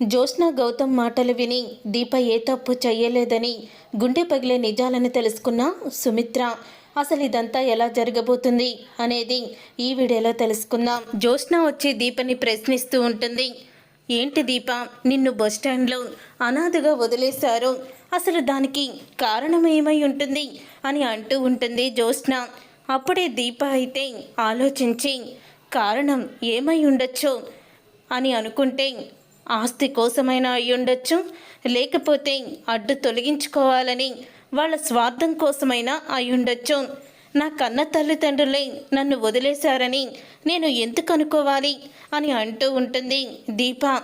జ్యోత్స్న గౌతమ్ మాటలు విని దీప ఏ తప్పు చెయ్యలేదని గుండె పగిలే నిజాలని తెలుసుకున్న సుమిత్ర అసలు ఇదంతా ఎలా జరగబోతుంది? అనేది ఈ వీడియోలో తెలుసుకుందాం. జ్యోత్స్న వచ్చి దీపని ప్రశ్నిస్తూ ఉంటుంది. ఏంటి దీప నిన్ను బస్టాండ్లో అనాథగా వదిలేశారు. అసలు దానికి కారణం ఏమై ఉంటుంది? అని అంటూ ఉంటుంది జ్యోత్స్న. అప్పుడే దీప అయితే ఆలోచించి కారణం ఏమై ఉండొచ్చు అని అనుకుంటే ఆస్తి కోసమైనా అయ్యుండొచ్చు లేకపోతే అడ్డు తొలగించుకోవాలని వాళ్ళ స్వార్థం కోసమైనా అయ్యుండొచ్చు. నా కన్న తల్లిదండ్రులే నన్ను వదిలేశారని నేను ఎందుకు అనుకోవాలి అని అంటూ ఉంటుంది దీప.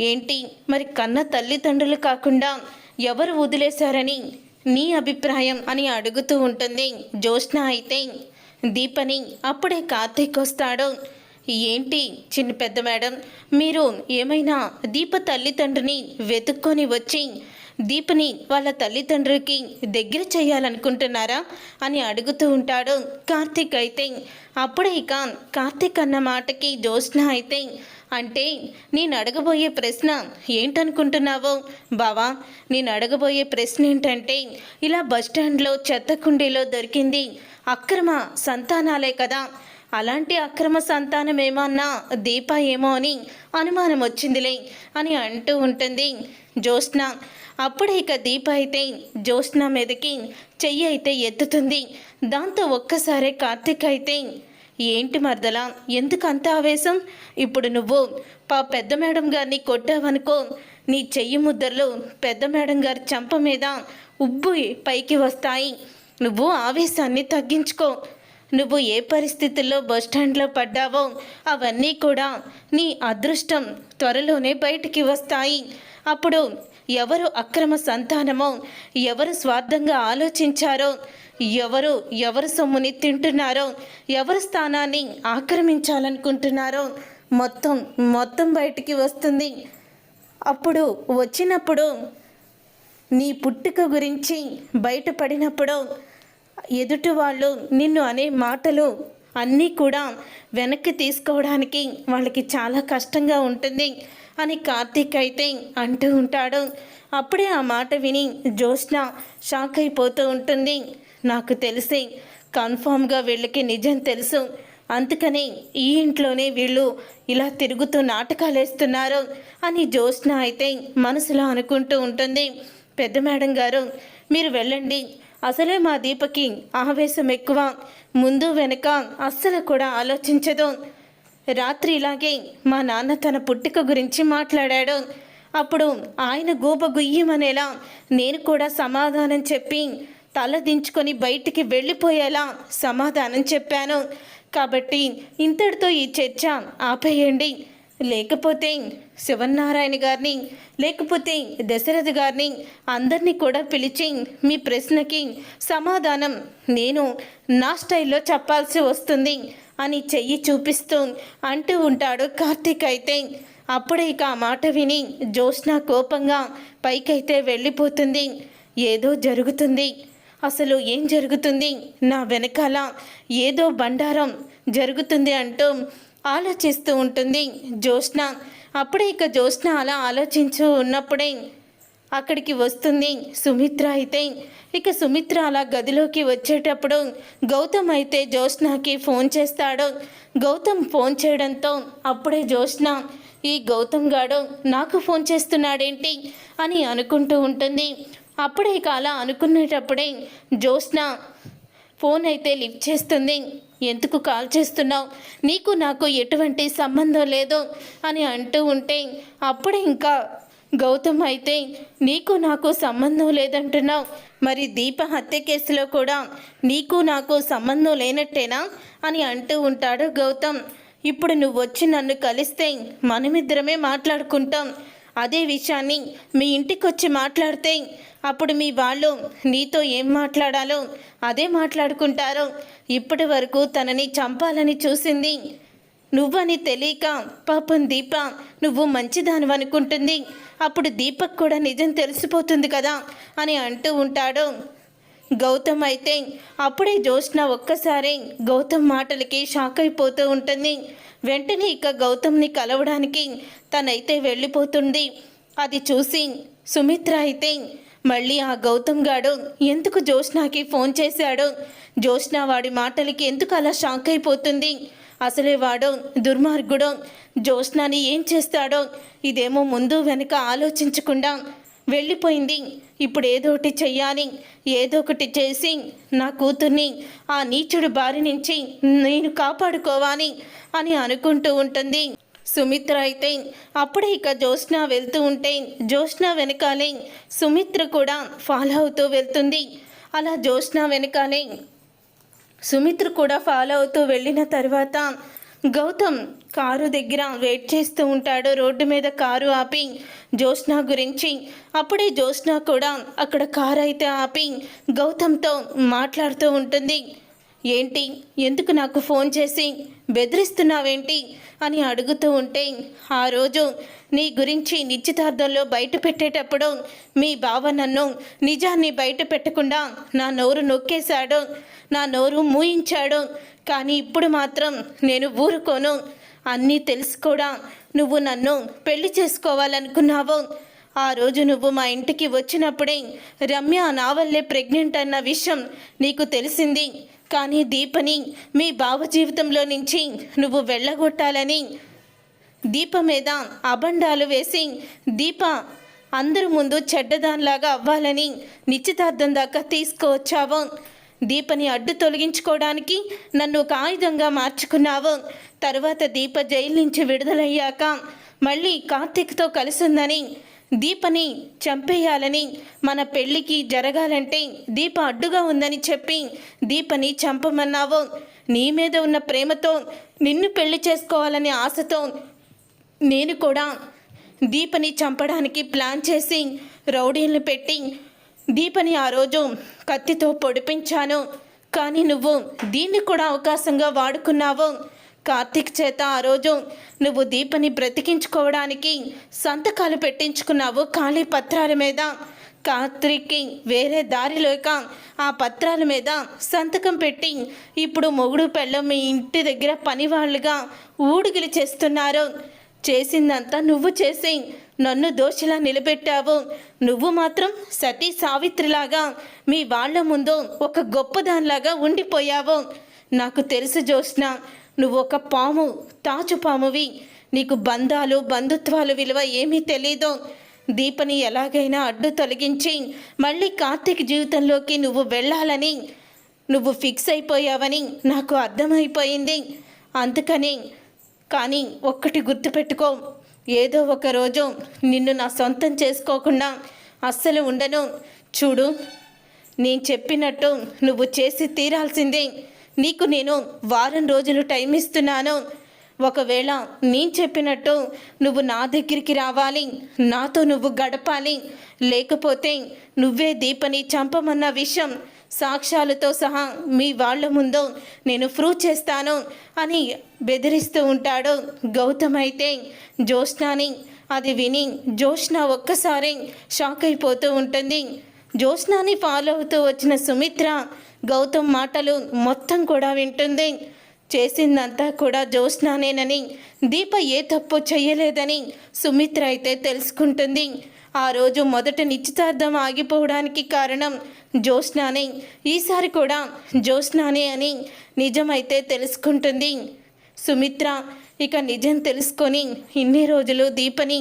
ఏంటి? మరి కన్న తల్లిదండ్రులు కాకుండా ఎవరు వదిలేశారని నీ అభిప్రాయం అని అడుగుతూ ఉంటుంది జ్యోత్స్న అయితే. దీపని అప్పుడే కార్తీక్ వస్తాడు. ఏంటి చిన్న పెద్ద మేడం? మీరు ఏమైనా దీప తల్లిదండ్రిని వెతుక్కొని వచ్చి దీపని వాళ్ళ తల్లిదండ్రులకి దగ్గర చేయాలనుకుంటున్నారా అని అడుగుతూ ఉంటాడు. కార్తీక్ అయితే అప్పుడే ఇక కార్తీక్ అన్న మాటకి జ్యోత్స్న అయితే అంటే నేను అడగబోయే ప్రశ్న ఏంటనుకుంటున్నావో? బావా నేను అడగబోయే ప్రశ్న ఏంటంటే ఇలా బస్టాండ్లో చెత్త కుండీలో దొరికింది అక్రమ సంతానాలే కదా. అలాంటి అక్రమ సంతానం ఏమన్నా దీప ఏమో అని అనుమానం వచ్చిందిలే అని అంటూ ఉంటుంది జ్యోత్స్న. అప్పుడే ఇక దీప అయితే జ్యోత్స్న మీదకి చెయ్యి అయితే ఎత్తుతుంది. దాంతో ఒక్కసారే కార్తీక్ అయితే ఏంటి మరదలా ఎందుకు అంత ఆవేశం? ఇప్పుడు నువ్వు పా పెద్ద మేడం గారిని కొట్టావనుకో నీ చెయ్యి ముద్దర్లు పెద్ద మేడం గారి చంప మీద ఉబ్బు పైకి వస్తాయి. నువ్వు ఆవేశాన్ని తగ్గించుకో నువ్వు ఏ పరిస్థితుల్లో బస్టాండ్లో పడ్డావో అవన్నీ కూడా నీ అదృష్టం త్వరలోనే బయటికి వస్తాయి. అప్పుడు ఎవరు అక్రమ సంతానమో ఎవరు స్వార్థంగా ఆలోచించారో ఎవరు ఎవరు సొమ్ముని తింటున్నారో ఎవరి స్థానాన్ని ఆక్రమించాలనుకుంటున్నారో మొత్తం మొత్తం బయటికి వస్తుంది. అప్పుడు వచ్చినప్పుడు నీ పుట్టుక గురించి బయటపడినప్పుడు ఎదుటి వాళ్ళు నిన్ను అనే మాటలు అన్నీ కూడా వెనక్కి తీసుకోవడానికి వాళ్ళకి చాలా కష్టంగా ఉంటుంది అని కార్తీక్ అయితే అంటూ ఉంటాడు. అప్పుడే ఆ మాట విని జ్యోత్స్న షాక్ అయిపోతూ ఉంటుంది. నాకు తెలిసి కన్ఫామ్గా వీళ్ళకి నిజం తెలుసు. అందుకని ఈ ఇంట్లోనే వీళ్ళు ఇలా తిరుగుతూ నాటకాలు వేస్తున్నారు అని జ్యోత్స్న అయితే మనసులో అనుకుంటూ ఉంటుంది. పెద్ద మేడం గారు మీరు వెళ్ళండి. అసలే మా దీపకి ఆవేశం ఎక్కువ. ముందు వెనక అస్సలు కూడా ఆలోచించదు. రాత్రి ఇలాగే మా నాన్న తన పుట్టుక గురించి మాట్లాడాడు. అప్పుడు ఆయన గూప గుయ్యమనేలా నేను కూడా సమాధానం చెప్పి తల దించుకొని బయటికి వెళ్ళిపోయేలా సమాధానం చెప్పాను. కాబట్టి ఇంతటితో ఈ చర్చ ఆపేయండి. లేకపోతే శివనారాయణ గారిని లేకపోతే దశరథ గారిని అందరినీ కూడా పిలిచి మీ ప్రశ్నకి సమాధానం నేను నా స్టైల్లో చెప్పాల్సి వస్తుంది అని చెయ్యి చూపిస్తూ అంటూ ఉంటాడు కార్తీక్ అయితే. అప్పుడే ఇక ఆ మాట విని జ్యోత్స్న కోపంగా పైకైతే వెళ్ళిపోతుంది. ఏదో జరుగుతుంది. అసలు ఏం జరుగుతుంది? నా వెనకాల ఏదో బండారం జరుగుతుంది అంటూ ఆలోచిస్తూ ఉంటుంది జ్యోత్స్న. అప్పుడే ఇక జ్యోత్స్న అలా ఆలోచించు ఉన్నప్పుడే అక్కడికి వస్తుంది సుమిత్ర అయితే. ఇక సుమిత్ర అలా గదిలోకి వచ్చేటప్పుడు గౌతమ్ అయితే జ్యోత్స్నకి ఫోన్ చేస్తాడు. గౌతమ్ ఫోన్ చేయడంతో అప్పుడే జ్యోత్స్న ఈ గౌతమ్ గాడు నాకు ఫోన్ చేస్తున్నాడేంటి? అని అనుకుంటూ ఉంటుంది. అప్పుడే ఇక అలా అనుకునేటప్పుడే జ్యోత్స్న ఫోన్ అయితే లిఫ్ట్ చేస్తుంది. ఎందుకు కాల్ చేస్తున్నావు? నీకు నాకు ఎటువంటి సంబంధం లేదు అని అంటూ ఉంటే అప్పుడే ఇంకా గౌతమ్ అయితే నీకు నాకు సంబంధం లేదంటున్నావు. మరి దీప హత్య కేసులో కూడా నీకు నాకు సంబంధం లేనట్టేనా? అని అంటూ ఉంటాడు గౌతమ్. ఇప్పుడు నువ్వు వచ్చి నన్ను కలిస్తే మనమిద్దరమే మాట్లాడుకుంటాం. అదే విషయాన్ని మీ ఇంటికి వచ్చి మాట్లాడితే అప్పుడు మీ వాళ్ళు నీతో ఏం మాట్లాడాలో అదే మాట్లాడుకుంటారు. ఇప్పటి వరకు తనని చంపాలని చూసింది. నువ్వని తెలియక పాపం దీప నువ్వు మంచిదాని అనుకుంటుంది. అప్పుడు దీపక్ కూడా నిజం తెలిసిపోతుంది కదా అని అంటూ ఉంటాడు. గౌతమ్ అయితే అప్పుడే జోష్న ఒక్కసారి గౌతమ్ మాటలకి షాక్ అయిపోతూ ఉంటుంది. వెంటనే ఇక గౌతమ్ని కలవడానికి తనైతే వెళ్ళిపోతుంది. అది చూసి సుమిత్ర అయితే మళ్ళీ ఆ గౌతమ్ గాడు ఎందుకు జోష్నాకి ఫోన్ చేశాడు? జోష్న వాడి మాటలకి ఎందుకు అలా షాక్ అయిపోతుంది? అసలే వాడు దుర్మార్గుడు. జోష్నాని ఏం చేస్తాడో ఇదేమో ముందు వెనుక ఆలోచించకుండా వెళ్ళిపోయింది. ఇప్పుడు ఏదో ఒకటి చెయ్యాలి. ఏదో ఒకటి చేసి నా కూతుర్ని ఆ నీచుడు బారి నుంచి నేను కాపాడుకోవాలి అని అనుకుంటూ ఉంటుంది. సుమిత్ర అయితే అప్పుడే ఇక జ్యోత్స్న వెళ్తూ ఉంటే జ్యోత్స్న వెనకాలే సుమిత్ర కూడా ఫాలో అవుతూ వెళ్తుంది. అలా జ్యోత్స్న వెనకాలే సుమిత్ర కూడా ఫాలో అవుతూ వెళ్ళిన తర్వాత గౌతమ్ కారు దగ్గర వెయిట్ చేస్తూ ఉంటాడు. రోడ్డు మీద కారు ఆపి జ్యోత్స్న గురించి. అప్పుడే జ్యోత్స్న కూడా అక్కడ కారు అయితే ఆపి గౌతమ్తో మాట్లాడుతూ ఉంటుంది. ఏంటి? ఎందుకు నాకు ఫోన్ చేసి బెదిరిస్తున్నావేంటి? అని అడుగుతూ ఉంటే ఆ రోజు నీ గురించి నిశ్చితార్థంలో బయట పెట్టేటప్పుడు మీ బావ నన్ను నిజాన్ని బయట పెట్టకుండా నా నోరు నొక్కేశాడు నా నోరు మూయించాడు. కానీ ఇప్పుడు మాత్రం నేను ఊరుకోను. అన్నీ తెలిసి కూడా. నువ్వు నన్ను పెళ్ళి చేసుకోవాలనుకున్నావు. ఆ రోజు నువ్వు మా ఇంటికి వచ్చినప్పుడే రమ్య నా వల్లే ప్రెగ్నెంట్ అన్న విషయం నీకు తెలిసింది. కానీ దీపని మీ భావ జీవితంలో నుంచి నువ్వు వెళ్ళగొట్టాలని దీప మీద అబండాలు వేసి దీప అందరి ముందు చెడ్డదానిలాగా అవ్వాలని నిశ్చితార్థం దాకా తీసుకువచ్చావు. దీపని అడ్డు తొలగించుకోవడానికి నన్ను ఒక ఆయుధంగా మార్చుకున్నావు. తర్వాత దీప జైలు నుంచి విడుదలయ్యాక మళ్ళీ కార్తీక్తో కలిసిందని దీపని చంపేయాలని మన పెళ్ళికి జరగాలంటే దీప అడ్డుగా ఉందని చెప్పి దీపని చంపమన్నావు. నీ మీద ఉన్న ప్రేమతో నిన్ను పెళ్ళి చేసుకోవాలనే ఆశతో నేను కూడా దీపని చంపడానికి ప్లాన్ చేసి రౌడీలను పెట్టి దీపని ఆ రోజు కత్తితో పొడిపించాను. కానీ నువ్వు దీన్ని కూడా అవకాశంగా వాడుకున్నావు. కార్తీక్ చేత ఆ రోజు నువ్వు దీపని బ్రతికించుకోవడానికి సంతకాలు పెట్టించుకున్నావు ఖాళీ పత్రాల మీద. కార్తీక్కి వేరే దారి లేక ఆ పత్రాల మీద సంతకం పెట్టి ఇప్పుడు మొగుడు పెళ్ళం మీ ఇంటి దగ్గర పనివాళ్ళుగా ఊడుగులు చేస్తున్నారు. చేసిందంతా నువ్వు చేసి నన్ను దోషిలా నిలబెట్టావు. నువ్వు మాత్రం సతీ సావిత్రిలాగా మీ వాళ్ళ ముందు ఒక గొప్పదానిలాగా ఉండిపోయావు. నాకు తెలుసు జోష్న నువ్వు ఒక పాము తాచు పామువి. నీకు బంధాలు బంధుత్వాలు విలువ ఏమీ తెలీదు. దీపని ఎలాగైనా అడ్డు తొలగించి మళ్ళీ కార్తీక్ జీవితంలోకి నువ్వు వెళ్ళాలని. నువ్వు ఫిక్స్ అయిపోయావని నాకు అర్థమైపోయింది. అందుకని కానీ ఒక్కటి గుర్తుపెట్టుకో. ఏదో ఒక రోజు నిన్ను నా సొంతం చేసుకోకుండా అస్సలు ఉండను. చూడు నేను చెప్పినట్టు నువ్వు చేసి తీరాల్సిందే. నీకు నేను వారం రోజులు టైం ఇస్తున్నాను. ఒకవేళ నేను చెప్పినట్టు నువ్వు నా దగ్గరికి రావాలి నాతో నువ్వు గడపాలి లేకపోతే నువ్వే దీపని చంపమన్న విషయం సాక్ష్యాలతో సహా మీ వాళ్ళ ముందు నేను ప్రూవ్ చేస్తాను అని బెదిరిస్తూ ఉంటాడు. గౌతమ్ అయితే జ్యోత్స్నాని అది విని జ్యోత్స్న ఒక్కసారి షాక్ అయిపోతూ ఉంటుంది. జ్యోత్స్నాని ఫాలో అవుతూ వచ్చిన సుమిత్ర గౌతమ్ మాటలు మొత్తం కూడా వింటుంది. చేసిందంతా కూడా జ్యోత్స్నానేనని దీప ఏ తప్పు చేయలేదని సుమిత్ర అయితే తెలుసుకుంటుంది. ఆ రోజు మొదట నిశ్చితార్థం ఆగిపోవడానికి కారణం జ్యోత్స్నానే ఈసారి కూడా జ్యోత్స్నానే అని నిజమైతే తెలుసుకుంటుంది. సుమిత్ర ఇక నిజం తెలుసుకొని ఇన్ని రోజులు దీపని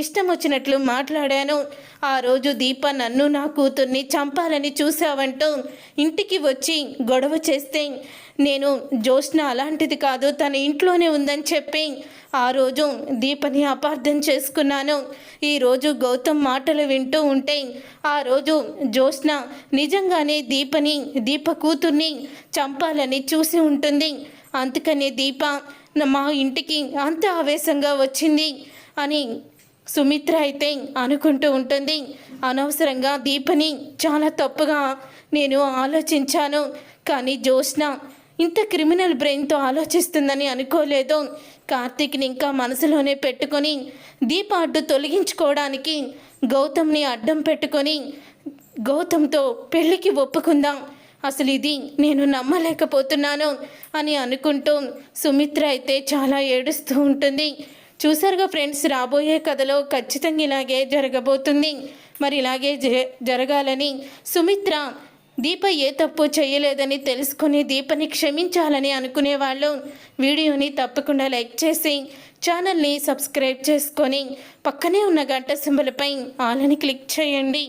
ఇష్టం వచ్చినట్లు మాట్లాడాను. ఆ రోజు దీప నన్ను నా కూతుర్ని చంపాలని చూసావంటూ ఇంటికి వచ్చి గొడవ చేస్తే నేను జ్యోత్స్న అలాంటిది కాదు తన ఇంట్లోనే ఉందని చెప్పి ఆ రోజు దీపని అపార్థం చేసుకున్నాను. ఈరోజు గౌతమ్ మాటలు వింటూ ఉంటే ఆ రోజు జ్యోత్స్న నిజంగానే దీపని దీప కూతుర్ని చంపాలని చూసి ఉంటుంది. అందుకనే దీప మా ఇంటికి అంత ఆవేశంగా వచ్చింది అని సుమిత్ర అయితే అనుకుంటూ ఉంటుంది. అనవసరంగా దీపని చాలా తప్పుగా నేను ఆలోచించాను. కానీ జ్యోత్స్న ఇంత క్రిమినల్ బ్రెయిన్తో ఆలోచిస్తుందని అనుకోలేదు. కార్తీక్ని ఇంకా మనసులోనే పెట్టుకొని దీప అడ్డు తొలగించుకోవడానికి గౌతమ్ని అడ్డం పెట్టుకొని గౌతమ్తో పెళ్ళికి ఒప్పుకుందాం. అసలు ఇది నేను నమ్మలేకపోతున్నాను అని అనుకుంటూ సుమిత్ర అయితే చాలా ఏడుస్తూ ఉంటుంది. చూసారుగా ఫ్రెండ్స్ రాబోయే కథలో ఖచ్చితంగా ఇలాగే జరగబోతుంది. మరి ఇలాగే జ- జరగాలని సుమిత్ర దీప ఏ తప్పు చేయలేదని తెలుసుకుని దీపని క్షమించాలని అనుకునే వాళ్ళు వీడియోని తప్పకుండా లైక్ చేసి ఛానల్ని సబ్స్క్రైబ్ చేసుకొని పక్కనే ఉన్న గంట సింబలపై ఆలని క్లిక్ చేయండి.